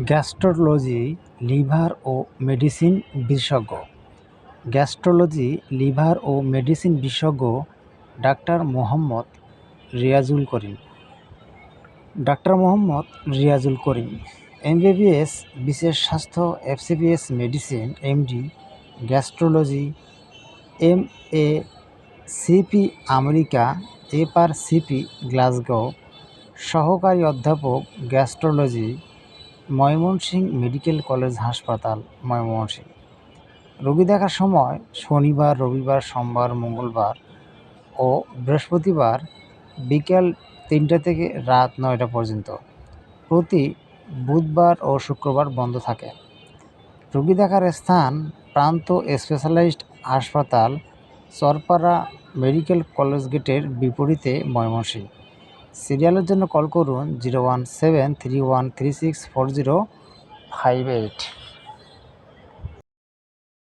Gastrology, liver ও medicine বিশেষজ্ঞ। Gastrology, liver ও মেডিসিন বিশেষজ্ঞ doctor Mohammad Riazul Karim. Doctor Mohammad Riazul Karim. MBBS, বিশেষ স্বাস্থ্য FCPS medicine, MD, gastrology M A CP America এপার CP Glasgow, সহকারী অধ্যাপক গ্যাস্ট্রোলজি ময়মনসিংহ মেডিকেল কলেজ হাসপাতাল, ময়মনসিংহ। রোগী দেখার সময় শনিবার, রবিবার, সোমবার, মঙ্গলবার ও বৃহস্পতিবার বিকেল তিনটা থেকে রাত নয়টা পর্যন্ত প্রতি বুধবার ও শুক্রবার বন্ধ থাকে। রোগী দেখার স্থান প্রান্ত স্পেশালাইজড হাসপাতাল চরপাড়া মেডিকেল কলেজ গেটের বিপরীতে ময়মনসিংহ। সিরিয়ালের জন্য কল করুন zero one seven three one three six four zero five eight.